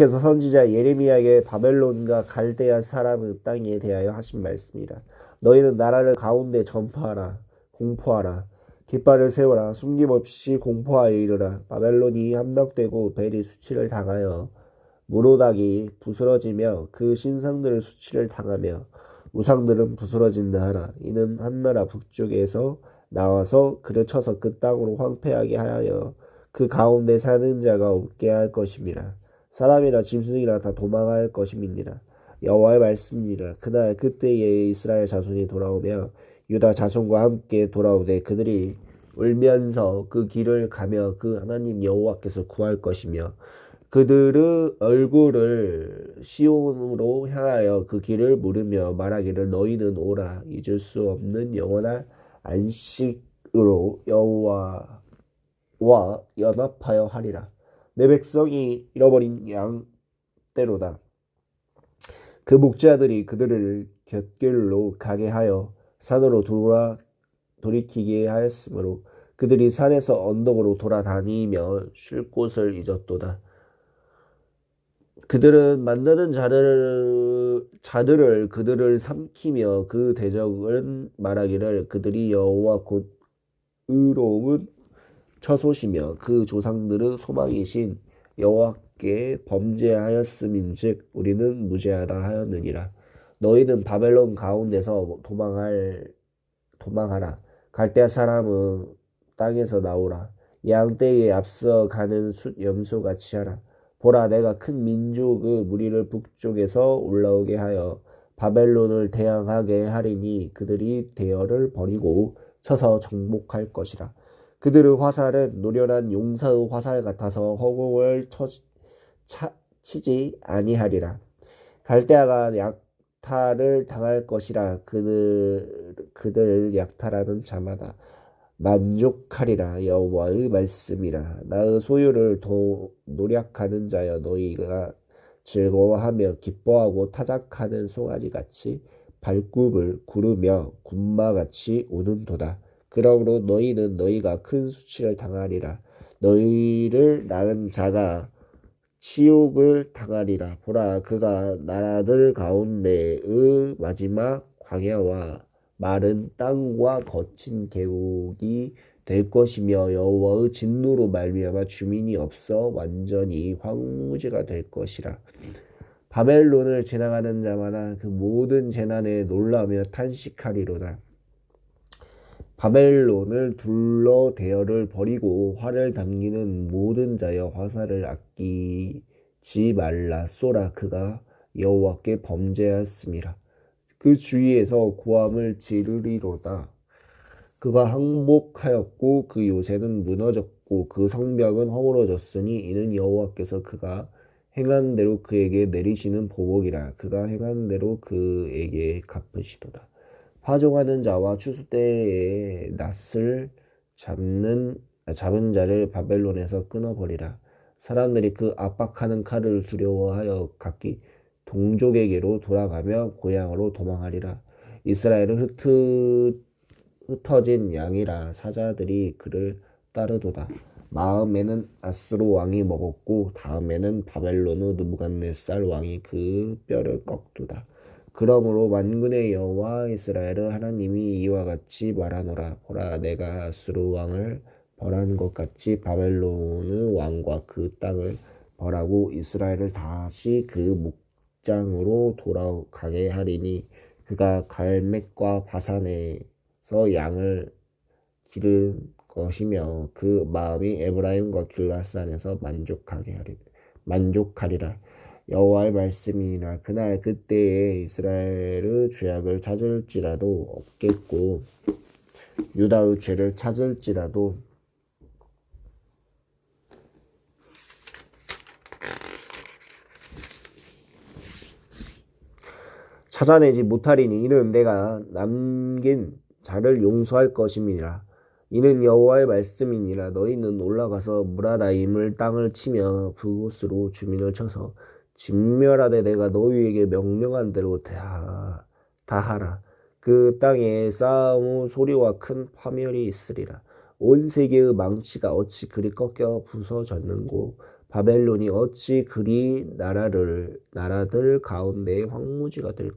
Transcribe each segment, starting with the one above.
여호와께서 선지자 예레미야에게 바벨론과 갈대아 사람의 땅에 대하여 하신 말씀이다. 너희는 나라를 가운데 전파하라 공포하라 깃발을 세워라 숨김없이 공포하여 이르라. 바벨론이 함락되고 벨이 수치를 당하여 무로닥이 부스러지며 그 신상들을 수치를 당하며 우상들은 부스러진다 하라. 이는 한나라 북쪽에서 나와서 그를 쳐서 그 땅으로 황폐하게 하여 그 가운데 사는 자가 없게 할 것임이라 사람이나 짐승이나 다 도망할 것임이니라 여호와의 말씀이니라. 그날 그때에 이스라엘 자손이 돌아오며 유다 자손과 함께 돌아오되 그들이 울면서 그 길을 가며 그 하나님 여호와께서 구할 것이며 그들의 얼굴을 시온으로 향하여 그 길을 물으며 말하기를 너희는 오라. 잊을 수 없는 영원한 안식으로 여호와와 연합하여 하리라 내 백성이 잃어버린 양대로다 그 목자들이 그들을 곁길로 가게 하여 산으로 돌아 돌이키게 하였으므로 그들이 산에서 언덕으로 돌아다니며 쉴 곳을 잊었도다. 그들은 만나는 자들, 자들을 그들을 삼키며 그 대적은 말하기를 그들이 여호와 곧 의로운 처소시며 그 조상들의 소망이신 여호와께 범죄하였음인즉 우리는 무죄하다 하였느니라. 너희는 바벨론 가운데서 도망할 도망하라. 갈대아 사람은 땅에서 나오라. 양떼에 앞서 가는 숫 염소 같이 하라. 보라 내가 큰 민족의 무리를 북쪽에서 올라오게 하여 바벨론을 대항하게 하리니 그들이 대열을 버리고 쳐서 정복할 것이라. 그들의 화살은 노련한 용사의 화살 같아서 허공을 쳐, 차, 치지 아니하리라. 갈대아가 약탈을 당할 것이라. 그들 그들 약탈하는 자마다 만족하리라. 여호와의 말씀이라. 나의 소유를 도 노력하는 자여 너희가 즐거워하며 기뻐하고 타작하는 송아지 같이 발굽을 구르며 군마같이 우는도다 그러므로 너희는 너희가 큰 수치를 당하리라 너희를 낳은 자가 치욕을 당하리라 보라 그가 나라들 가운데의 마지막 광야와 마른 땅과 거친 계곡이 될 것이며 여호와의 진노로 말미암아 주민이 없어 완전히 황무지가 될 것이라. 바벨론을 지나가는 자마다 그 모든 재난에 놀라며 탄식하리로다. 바벨론을 둘러 대열을 버리고 활을 당기는 모든 자여 화살을 아끼지 말라 쏘라 그가 여호와께 범죄하였음이라. 그 주위에서 고함을 지르리로다. 그가 항복하였고 그 요새는 무너졌고 그 성벽은 허물어졌으니 이는 여호와께서 그가 행한 대로 그에게 내리시는 보복이라 그가 행한 대로 그에게 갚으시도다. 파종하는 자와 추수 때에 낫을 잡는 잡은 자를 바벨론에서 끊어버리라. 사람들이 그 압박하는 칼을 두려워하여 각기 동족에게로 돌아가며 고향으로 도망하리라. 이스라엘은 흩트, 흩어진 양이라 사자들이 그를 따르도다. 마음에는 아스로 왕이 먹었고 다음에는 바벨론의 느부갓네살 왕이 그 뼈를 꺾도다. 그러므로 만군의 여호와 이스라엘의 하나님이 이와 같이 말하노라. 보라 내가 아스로 왕을 벌한 것 같이 바벨론의 왕과 그 땅을 벌하고 이스라엘을 다시 그 목장으로 돌아가게 하리니 그가 갈맥과 바산에서 양을 기를 것이며 그 마음이 에브라임과 길라산에서 만족하게 하리 만족하리라 여호와의 말씀이니라. 그날 그때에 이스라엘의 죄악을 찾을지라도 없겠고 유다의 죄를 찾을지라도 찾아내지 못하리니 이는 내가 남긴 자를 용서할 것임이니라. 이는 여호와의 말씀이니라. 너희는 올라가서 무라다임을 땅을 치며 그곳으로 주민을 쳐서 진멸하되 내가 너희에게 명령한 대로 다, 다 하라. 그 땅에 싸움 소리와 큰 파멸이 있으리라. 온 세계의 망치가 어찌 그리 꺾여 부서졌는고 바벨론이 어찌 그리 나라를 나라들 가운데 황무지가 될,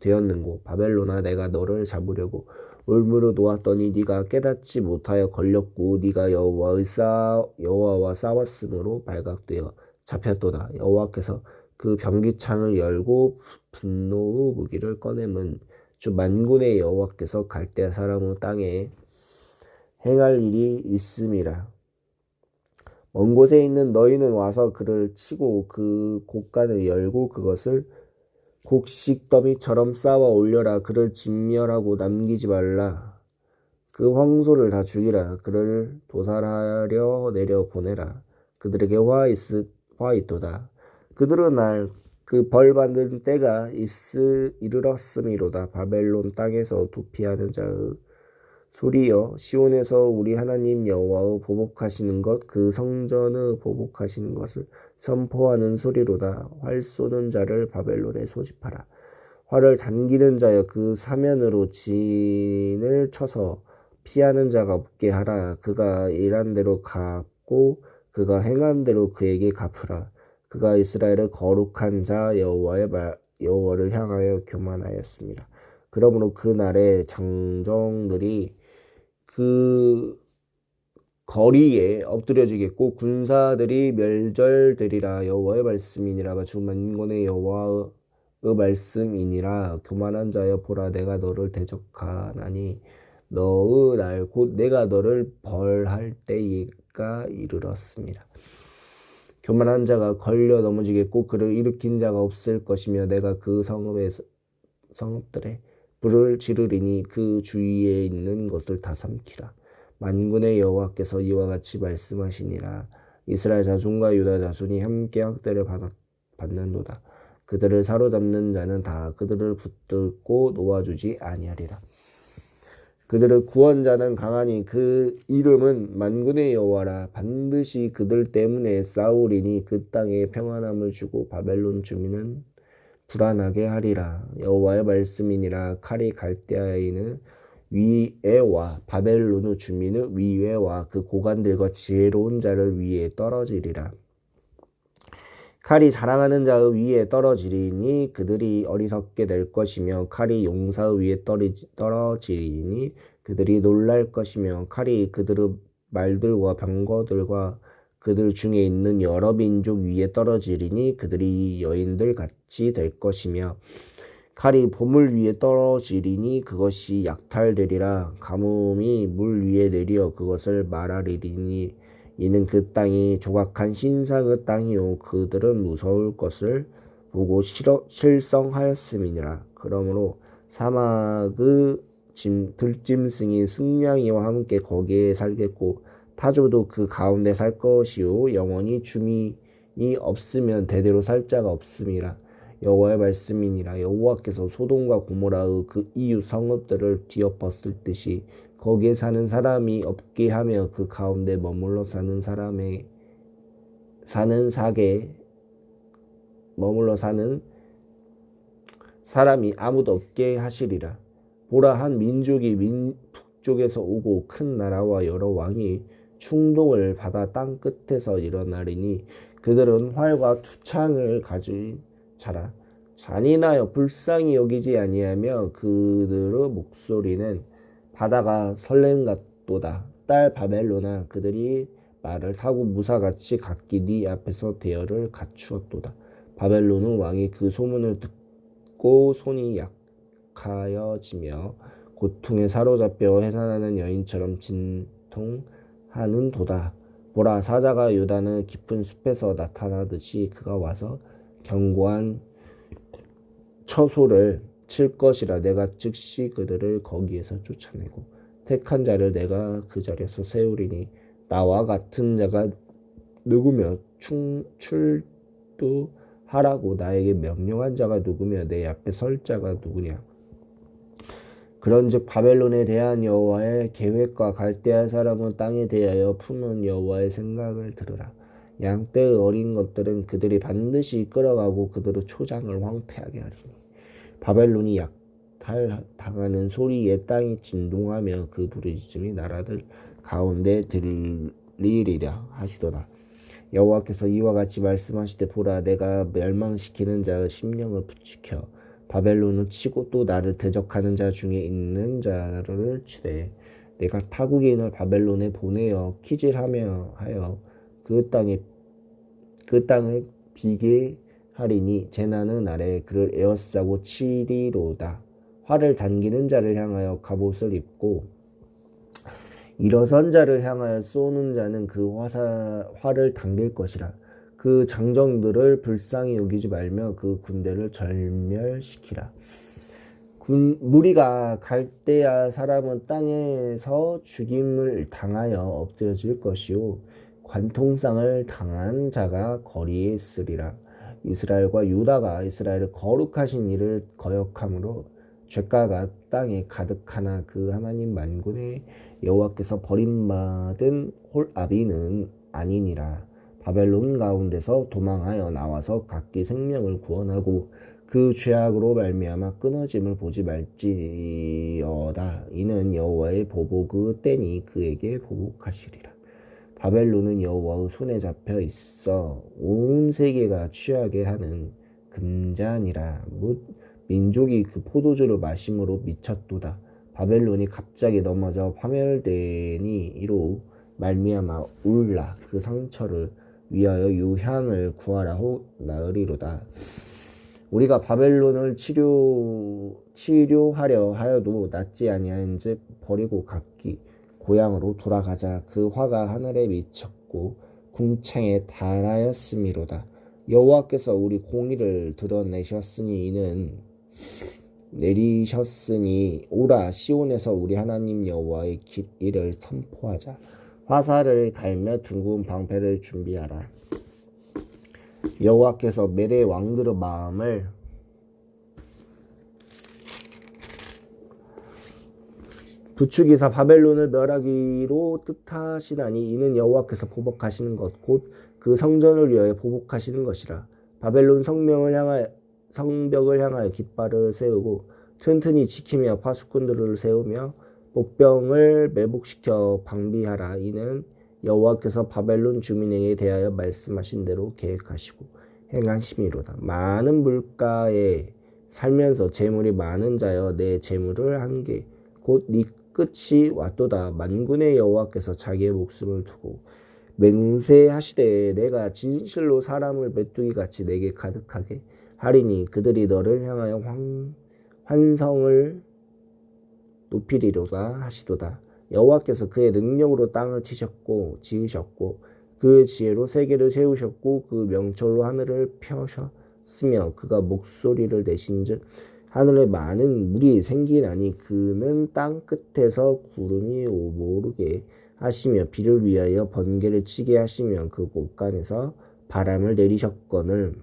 되었는고 바벨론아 내가 너를 잡으려고 울무로 놓았더니 네가 깨닫지 못하여 걸렸고 네가 여호와의 싸 여호와와 싸웠으므로 발각되어 잡혔도다 여호와께서 그 병기창을 열고 분노의 무기를 꺼내면 주 만군의 여호와께서 갈대아 사람의 땅에 행할 일이 있음이라 먼 곳에 있는 너희는 와서 그를 치고 그 곡간을 열고 그것을 곡식 더미처럼 쌓아 올려라. 그를 진멸하고 남기지 말라. 그 황소를 다 죽이라. 그를 도살하려 내려 보내라. 그들에게 화 있으 화 있도다. 그들은 날 그 벌 받는 때가 있으 이르렀음이로다. 바벨론 땅에서 도피하는 자의 소리여 시온에서 우리 하나님 여호와의 보복하시는 것 그 성전의 보복하시는 것을 선포하는 소리로다 활 쏘는 자를 바벨론에 소집하라 활을 당기는 자여 그 사면으로 진을 쳐서 피하는 자가 없게 하라 그가 일한 대로 갚고 그가 행한 대로 그에게 갚으라. 그가 이스라엘의 거룩한 자 여호와의 말 여호와를 향하여 교만하였습니다. 그러므로 그 날에 장정들이 그 거리에 엎드려지겠고 군사들이 멸절되리라. 여호와의 말씀이니라 주 만군의 여호와의 말씀이니라. 교만한 자여 보라 내가 너를 대적하나니 너의 날 곧 내가 너를 벌할 때 가 이르렀습니다. 교만한 자가 걸려 넘어지겠고 그를 일으킨 자가 없을 것이며 내가 그 성읍의 성읍들에 불을 지르리니 그 주위에 있는 것을 다 삼키라. 만군의 여호와께서 이와 같이 말씀하시니라. 이스라엘 자손과 유다 자손이 함께 학대를 받았, 받는도다. 그들을 사로잡는 자는 다 그들을 붙들고 놓아주지 아니하리라. 그들의 구원자는 강하니 그 이름은 만군의 여호와라. 반드시 그들 때문에 싸우리니 그 땅에 평안함을 주고 바벨론 주민은 불안하게 하리라. 여호와의 말씀이니라. 칼이 갈대아인은 위에와 바벨론의 주민의 위에와 그 고관들과 지혜로운 자를 위에 떨어지리라 칼이 자랑하는 자의 위에 떨어지리니 그들이 어리석게 될 것이며 칼이 용사의 위에 떨어지리니 그들이 놀랄 것이며 칼이 그들의 말들과 병거들과 그들 중에 있는 여러 민족 위에 떨어지리니 그들이 여인들 같이 될 것이며 칼이 보물 위에 떨어지리니 그것이 약탈되리라. 가뭄이 물 위에 내려 그것을 말하리니 이는 그 땅이 조각한 신상의 땅이요. 그들은 무서울 것을 보고 실어, 실성하였음이니라. 그러므로 사막의 짐, 들짐승이 승냥이와 함께 거기에 살겠고 타조도 그 가운데 살 것이요. 영원히 주민이 없으면 대대로 살 자가 없음이라. 여호와의 말씀이니라. 여호와께서 소돔과 고모라의 그 이웃 성읍들을 뒤엎었을 듯이 거기에 사는 사람이 없게 하며 그 가운데 머물러 사는 사람의 사는 사계 머물러 사는 사람이 아무도 없게 하시리라. 보라 한 민족이 민 북쪽에서 오고 큰 나라와 여러 왕이 충동을 받아 땅 끝에서 일어나리니 그들은 활과 투창을 가진 자라. 잔인하여 불쌍히 여기지 아니하며 그들의 목소리는 바다가 설렘 같도다 딸 바벨로나 그들이 말을 타고 무사같이 각기 네 앞에서 대열을 갖추었도다 바벨론은 왕이 그 소문을 듣고 손이 약하여지며 고통에 사로잡혀 해산하는 여인처럼 진통 하는 도다. 보라 사자가 유다는 깊은 숲에서 나타나듯이 그가 와서 견고한 처소를 칠 것이라 내가 즉시 그들을 거기에서 쫓아내고 택한 자를 내가 그 자리에서 세우리니 나와 같은 자가 누구며 충, 출두하라고 나에게 명령한 자가 누구며 내 앞에 설 자가 누구냐 그런즉 바벨론에 대한 여호와의 계획과 갈대아 사람은 땅에 대하여 품은 여호와의 생각을 들으라. 양떼의 어린 것들은 그들이 반드시 끌어가고 그들의 초장을 황폐하게 하리니 바벨론이 약탈당하는 소리에 땅이 진동하며 그 부르짖음이 나라들 가운데 들리리라 하시도다. 여호와께서 이와 같이 말씀하시되 보라 내가 멸망시키는 자의 심령을 부추켜 바벨론을 치고 또 나를 대적하는 자 중에 있는 자를 치되 내가 타국인을 바벨론에 보내어 키질하며 하여 그 땅에 그 땅을 비게 하리니 재난은 아래 그를 에워싸고 치리로다. 화를 당기는 자를 향하여 갑옷을 입고 일어선 자를 향하여 쏘는 자는 그 화사, 화를 당길 것이라. 그 장정들을 불쌍히 여기지 말며 그 군대를 절멸시키라. 군, 무리가 갈대아 사람은 땅에서 죽임을 당하여 엎드려질 것이요 관통상을 당한 자가 거리에 있으리라. 이스라엘과 유다가 이스라엘을 거룩하신 일을 거역함으로 죄가가 땅에 가득하나 그 하나님 만군의 여호와께서 버림받은 홀아비는 아니니라. 바벨론 가운데서 도망하여 나와서 각기 생명을 구원하고 그 죄악으로 말미암아 끊어짐을 보지 말지어다. 이는 여호와의 보복의 때니 그에게 보복하시리라. 바벨론은 여호와의 손에 잡혀 있어 온 세계가 취하게 하는 금잔이라. 묻 민족이 그 포도주를 마심으로 미쳤도다. 바벨론이 갑자기 넘어져 파멸되니 이로 말미암아 울라 그 상처를 위하여 유향을 구하라고 나으리로다. 우리가 바벨론을 치료 치료하려 하여도 낫지 아니한즉 버리고 각기 고향으로 돌아가자. 그 화가 하늘에 미쳤고 궁창에 달하였음이로다. 여호와께서 우리 공의를 드러내셨으니 이는 내리셨으니 오라 시온에서 우리 하나님 여호와의 길을 선포하자. 화살을 갈며 둥근 방패를 준비하라. 여호와께서 메대 왕들의 마음을 부추기사 바벨론을 멸하기로 뜻하시나니 이는 여호와께서 보복하시는 것 곧 그 성전을 위하여 보복하시는 것이라. 바벨론 성명을 향하여 성벽을 향하여 깃발을 세우고 튼튼히 지키며 파수꾼들을 세우며 복병을 매복시켜 방비하라. 이는 여호와께서 바벨론 주민에게 대하여 말씀하신 대로 계획하시고 행하심이로다. 많은 물가에 살면서 재물이 많은 자여 내 재물을 한게 곧네 끝이 왔도다. 만군의 여호와께서 자기의 목숨을 두고 맹세하시되 내가 진실로 사람을 메뚜기 같이 내게 가득하게 하리니 그들이 너를 향하여 환, 환성을 높이리로다 하시도다. 여호와께서 그의 능력으로 땅을 치셨고 지으셨고 그 지혜로 세계를 세우셨고 그 명철로 하늘을 펴셨으며 그가 목소리를 내신즉 하늘에 많은 물이 생기나니 그는 땅 끝에서 구름이 오르게 하시며 비를 위하여 번개를 치게 하시며 그 곳간에서 바람을 내리셨거늘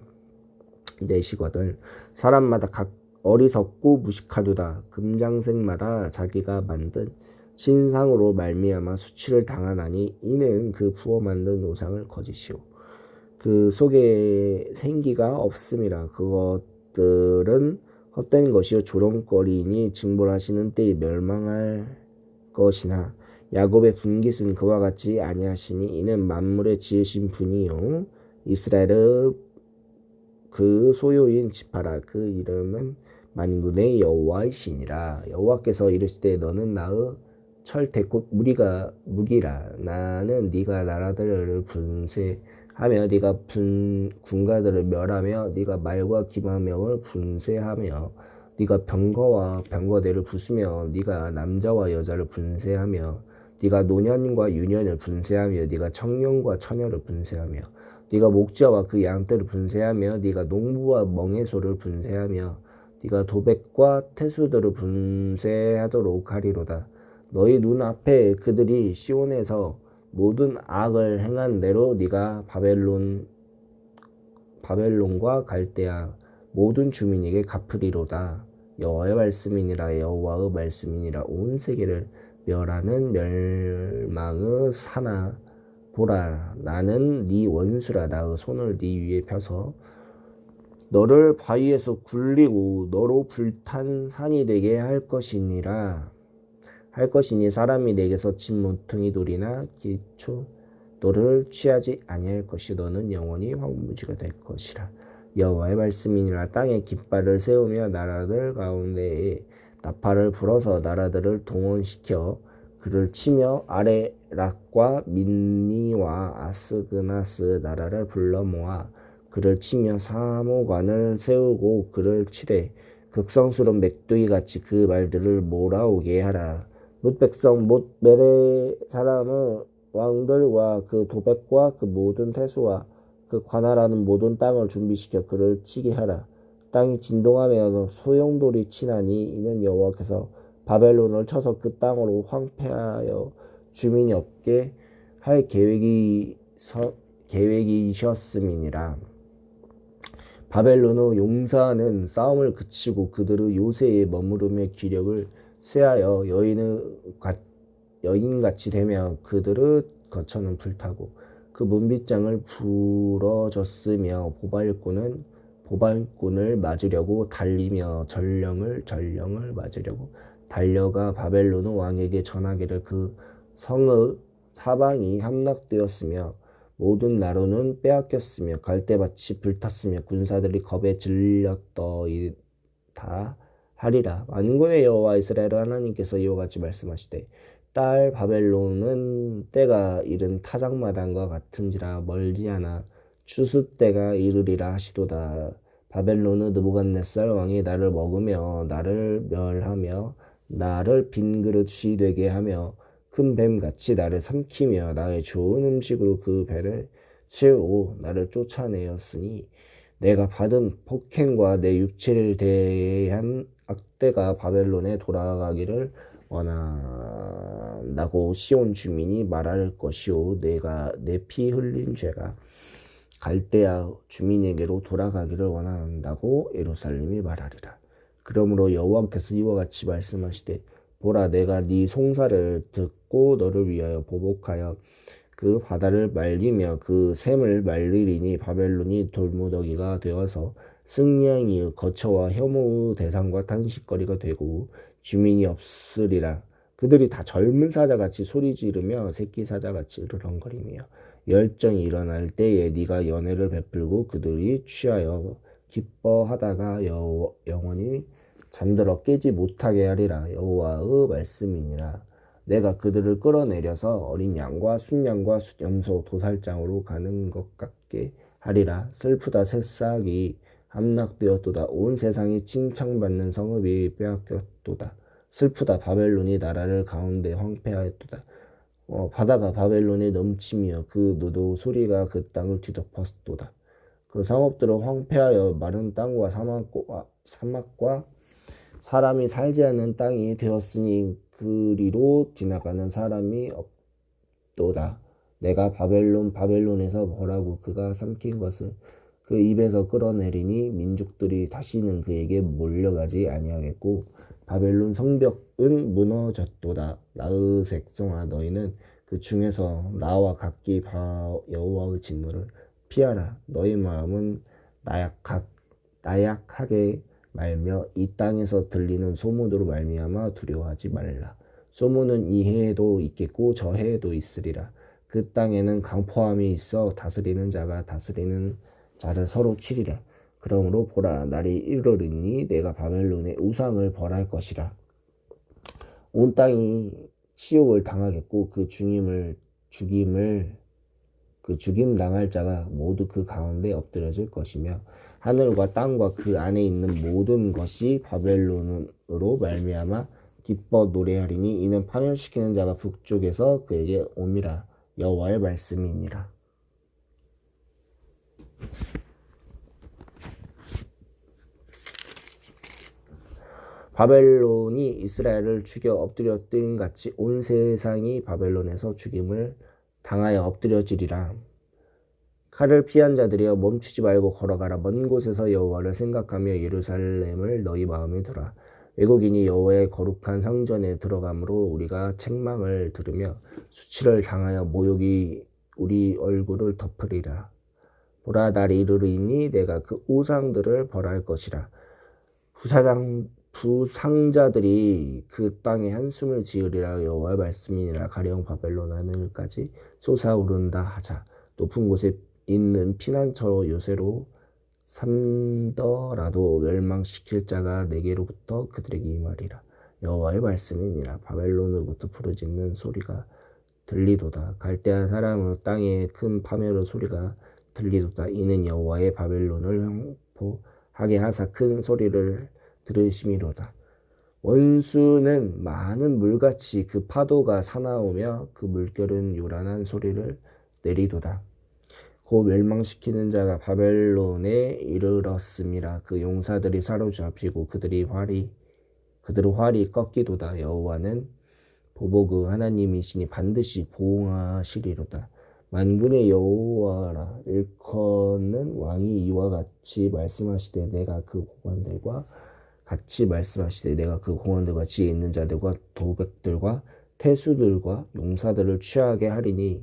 내시거든 사람마다 각 어리석고 무식하도다. 금장색마다 자기가 만든 신상으로 말미암아 수치를 당하나니 이는 그 부어 만든 우상을 거짓이요. 그 속에 생기가 없음이라 그것들은 헛된 것이요 조롱거리니 증벌하시는 때에 멸망할 것이나 야곱의 분깃은 그와 같이 아니하시니 이는 만물의 지으신 분이요. 이스라엘의 그 소유인 지파라 그 이름은 만군의 여호와이시니라. 여호와께서 이르시되 너는 나의 곧 무리가 무기라. 나는 네가 나라들을 분쇄 하며 네가 분 군가들을 멸하며 네가 말과 기마명을 분쇄하며 네가 병거와 병거대를 부수며 네가 남자와 여자를 분쇄하며 네가 노년과 유년을 분쇄하며 네가 청년과 처녀를 분쇄하며 네가 목자와 그 양떼를 분쇄하며 네가 농부와 멍에소를 분쇄하며 네가 도백과 태수들을 분쇄하도록 하리로다. 너희 눈앞에 그들이 시온에서 모든 악을 행한 대로 네가 바벨론 바벨론과 갈대아 모든 주민에게 갚으리로다. 여호와의 말씀이니라. 여호와의 말씀이니라. 온 세계를 멸하는 멸망의 사나 보라. 나는 네 원수라. 나의 손을 네 위에 펴서 너를 바위에서 굴리고 너로 불탄 산이 되게 할 것이니라 할 것이니 사람이 내게서 진 모퉁이 돌이나 기초 너를 취하지 아니할 것이 너는 영원히 황무지가 될 것이라 여호와의 말씀이니라 땅에 깃발을 세우며 나라들 가운데에 나팔을 불어서 나라들을 동원시켜 그를 치며 아레락과 민니와 아스그나스 나라를 불러 모아 그를 치며 사모관을 세우고 그를 치되 극성스러운 맥두기 같이 그 말들을 몰아오게 하라. 뭇 백성 못 메레 사람의 왕들과 그 도백과 그 모든 태수와 그 관할하는 모든 땅을 준비시켜 그를 치게 하라. 땅이 진동하며 소용돌이 치나니 이는 여호와께서 바벨론을 쳐서 그 땅으로 황폐하여 주민이 없게 할 계획이 서, 계획이셨음이니라. 바벨론의 용사는 싸움을 그치고 그들의 요새에 머무르며 기력을 쇠하여 여인의 여인같이 되며 그들의 거처는 불타고 그 문빗장을 부러졌으며 보발꾼은 보발꾼을 맞으려고 달리며 전령을 전령을 맞으려고 달려가 바벨론의 왕에게 전하기를 그 성의 사방이 함락되었으며 모든 나로는 빼앗겼으며 갈대밭이 불탔으며 군사들이 겁에 질렸더이다 하리라. 만군의 여호와 이스라엘 하나님께서 이와 같이 말씀하시되 딸 바벨론은 때가 이른 타작마당과 같은지라 멀지 않아 추수 때가 이르리라 하시도다. 바벨론의 느부갓네살 왕이 나를 먹으며 나를 멸하며 나를 빈 그릇이 되게 하며 큰 뱀같이 나를 삼키며 나의 좋은 음식으로 그 배를 채우고 나를 쫓아내었으니 내가 받은 폭행과 내 육체를 대한 악대가 바벨론에 돌아가기를 원한다고 시온 주민이 말할 것이요 내가 내 피 흘린 죄가 갈대아 주민에게로 돌아가기를 원한다고 예루살렘이 말하리라. 그러므로 여호와께서 이와 같이 말씀하시되 보라 내가 네 송사를 듣고 너를 위하여 보복하여 그 바다를 말리며 그 샘을 말리리니 바벨론이 돌무더기가 되어서 승리양이 거처와 혐오의 대상과 탄식거리가 되고 주민이 없으리라. 그들이 다 젊은 사자같이 소리 지르며 새끼 사자같이 으르렁거리며 열정이 일어날 때에 네가 연애를 베풀고 그들이 취하여 기뻐하다가 여, 영원히 잠들어 깨지 못하게 하리라. 여호와의 말씀이니라. 내가 그들을 끌어내려서 어린 양과 순양과 염소 도살장으로 가는 것 같게 하리라. 슬프다 새싹이 함락되었도다. 온 세상이 칭찬받는 성읍이 빼앗겼도다. 슬프다. 바벨론이 나라를 가운데 황폐하였도다. 어, 바다가 바벨론에 넘치며 그 노도 소리가 그 땅을 뒤덮었도다. 그 상업들은 황폐하여 마른 땅과 사막과, 사막과 사람이 살지 않는 땅이 되었으니 그리로 지나가는 사람이 없도다. 내가 바벨론 바벨론에서 뭐라고 그가 삼킨 것을 그 입에서 끌어내리니 민족들이 다시는 그에게 몰려가지 아니하겠고 바벨론 성벽은 무너졌도다. 나의 백성아 너희는 그 중에서 나와 각기 여호와의 진노를 피하라. 너희 마음은 나약하, 나약하게 말며 이 땅에서 들리는 소문으로 말미암아 두려워하지 말라. 소문은 이 해에도 있겠고 저 해에도 있으리라. 그 땅에는 강포함이 있어 다스리는 자가 다스리는 자를 서로 치리라. 그러므로 보라 날이 이르리니 내가 바벨론의 우상을 벌할 것이라. 온 땅이 치욕을 당하겠고 그 죽임을 죽임을 그 죽임 당할 자가 모두 그 가운데 엎드려질 것이며 하늘과 땅과 그 안에 있는 모든 것이 바벨론으로 말미암아 기뻐 노래하리니 이는 파멸시키는 자가 북쪽에서 그에게 옴이라 여호와의 말씀이니라. 바벨론이 이스라엘을 죽여 엎드렸던 같이 온 세상이 바벨론에서 죽임을 당하여 엎드려지리라. 칼을 피한 자들이여 멈추지 말고 걸어가라. 먼 곳에서 여호와를 생각하며 예루살렘을 너희 마음에 두라. 외국인이 여호와의 거룩한 상전에 들어가므로 우리가 책망을 들으며 수치를 당하여 모욕이 우리 얼굴을 덮으리라. 보라 날이 이르리니 내가 그 우상들을 벌할 것이라. 후사장 부상자들이 그 땅에 한숨을 지으리라 여호와의 말씀이니라. 가령 바벨론 하늘까지 솟아오른다 하자. 높은 곳에 있는 피난처 요새로 삼더라도 멸망시킬 자가 내게로부터 그들에게 임하리라. 여호와의 말씀이니라. 바벨론으로부터 부르짖는 소리가 들리도다. 갈대아 사람의 땅에 큰 파멸의 소리가 들리도다. 이는 여호와의 바벨론을 형포하게 하사 큰 소리를 들으심이로다. 원수는 많은 물같이 그 파도가 사나우며 그 물결은 요란한 소리를 내리도다. 곧 멸망시키는 자가 바벨론에 이르렀음이라 그 용사들이 사로잡히고 그들이 활이 그들의 활이 꺾이도다. 여호와는 보복의 하나님이시니 반드시 보응하시리로다. 만군의 여호와라. 일컫는 왕이 이와 같이 말씀하시되 내가 그 고관들과 같이 말씀하시되 내가 그 공원들과 지혜 있는 자들과 도백들과 태수들과 용사들을 취하게 하리니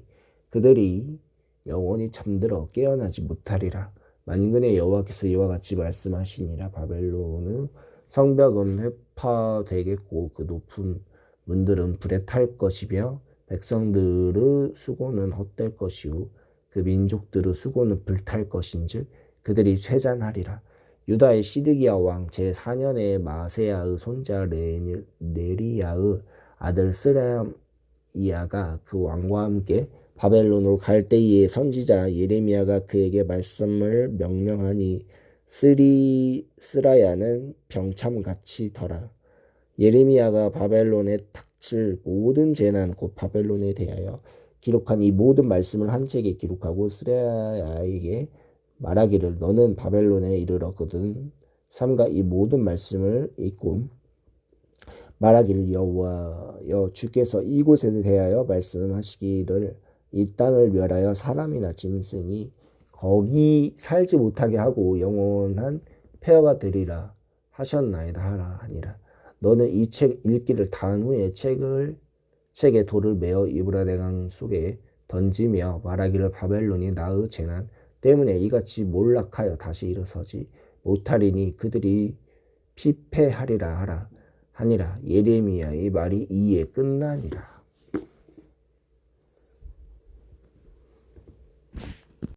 그들이 영원히 잠들어 깨어나지 못하리라. 만군의 여호와께서 이와 같이 말씀하시니라. 바벨론의 성벽은 회파되겠고 그 높은 문들은 불에 탈 것이며 백성들의 수고는 헛될 것이요 그 민족들의 수고는 불탈 것인즉 그들이 쇠잔하리라. 유다의 시드기야 왕 제4년에 마세야의 손자 레- 네리야의 아들 스라이아가 그 왕과 함께 바벨론으로 갈 때에 선지자 예레미야가 그에게 말씀을 명령하니 스리 스라야는 병참같이 더라. 예레미야가 바벨론에 닥칠 모든 재난 곧 바벨론에 대하여 기록한 이 모든 말씀을 한 책에 기록하고 스라야에게 말하기를 너는 바벨론에 이르렀거든. 삼가 이 모든 말씀을 읽고 말하기를 여호와여 주께서 이곳에 대하여 말씀하시기를 이 땅을 멸하여 사람이나 짐승이 거기 살지 못하게 하고 영원한 폐허가 되리라 하셨나이다 하라 하니라. 너는 이 책 읽기를 다한 후에 책을 책에 돌을 메어 이브라데강 속에 던지며 말하기를 바벨론이 나의 재난 때문에 이같이 몰락하여 다시 일어서지 못하리니 그들이 피폐하리라 하라. 하니라. 예레미야의 말이 이에 끝나니라